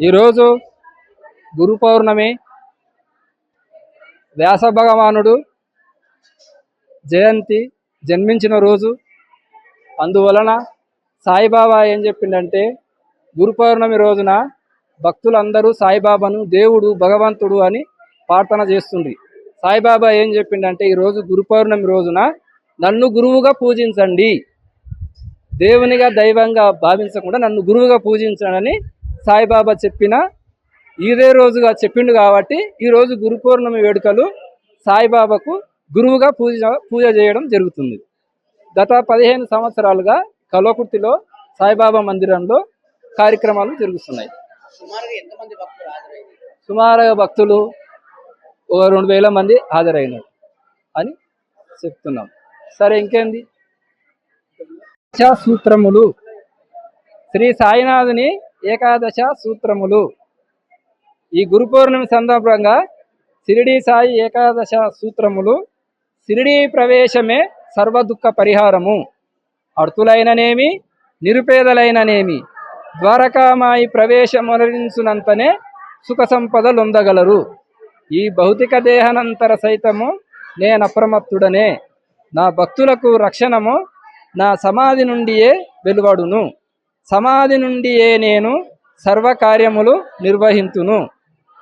ఈరోజు గురు పౌర్ణమి వ్యాస భగవానుడు జయంతి జన్మించిన రోజు. అందువలన సాయిబాబా ఏం చెప్పిండంటే గురు పౌర్ణమి రోజున భక్తులందరూ సాయిబాబాను దేవుడు భగవంతుడు అని ప్రార్థన చేస్తుండ్రి. సాయిబాబా ఏం చెప్పిండంటే ఈరోజు గురు పౌర్ణమి రోజున నన్ను గురువుగా పూజించండి. దేవునిగా దైవంగా భావించకుండా నన్ను గురువుగా పూజించాడని సాయిబాబా చెప్పిన ఇదే రోజుగా చెప్పిండు కాబట్టి ఈరోజు గురు పౌర్ణమి వేడుకలు సాయిబాబాకు గురువుగా పూజ పూజ చేయడం జరుగుతుంది. గత పదిహేను సంవత్సరాలుగా కల్వకుర్తిలో సాయిబాబా మందిరంలో కార్యక్రమాలు జరుగుతున్నాయి. సుమారుగా భక్తులు హాజరైంది సుమారుగా భక్తులు ఓ రెండు వేల మంది హాజరైనారు అని చెప్తున్నాం. సరే ఇంకేంది? సూత్రములు. శ్రీ సాయినాథుని ఏకాదశ సూత్రములు. ఈ గురు పౌర్ణమి సందర్భంగా సిరిడి సాయి ఏకాదశ సూత్రములు సిరిడి ప్రవేశమే సర్వ దుఃఖ పరిహారము. అర్థులైననేమి నిరుపేదలైననేమి ద్వారకామాయి ప్రవేశమునరించునంతనే సుఖ సంపదలుందగలరు. ఈ భౌతిక దేహనంతర సైతము నేను అప్రమత్తుడనే. నా భక్తులకు రక్షణము నా సమాధి నుండియే వెలువడును. సమాధి నుండియే నేను సర్వకార్యములు నిర్వహింతును?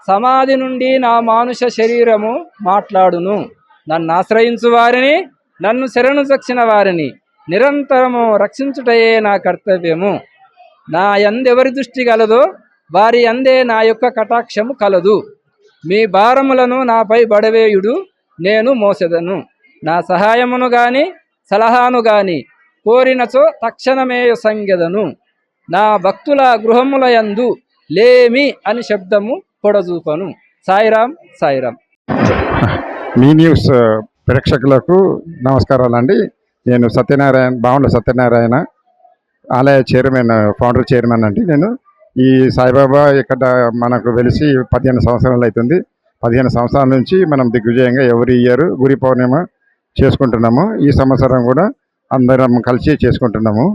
సమాధి నుండి నా మానుష శరీరము మాట్లాడును. నన్ను ఆశ్రయించు వారిని నన్ను శరణు చచ్చిన వారిని నిరంతరము రక్షించుటయే నా కర్తవ్యము. నా ఎందెవరి దృష్టి కలదో వారి అందే నా యొక్క కటాక్షము కలదు. మీ భారములను నాపై బడవేయుడు నేను మోసెదను. నా సహాయమును గాని సలహాను గాని కోరినచో తక్షణమే సంగెదను. నా భక్తుల గృహముల యందు లేమి అని శబ్దము పొడజూపను సాయిరాం సాయిరాం. మీ న్యూస్ ప్రేక్షకులకు నమస్కారాలండి. నేను సత్యనారాయణ బావుండ సత్యనారాయణ ఆలయ చైర్మన్ ఫౌండర్ చైర్మన్ అండి నేను. ఈ సాయిబాబా ఇక్కడ మనకు వెలిసి పదిహేను సంవత్సరాలు అవుతుంది. పదిహేను సంవత్సరాల నుంచి మనం దిగ్విజయంగా ఎవరి ఇయర్ గురి పౌర్ణిమ చేసుకుంటున్నాము. ఈ సంవత్సరం కూడా అందరం కలిసి చేసుకుంటున్నాము.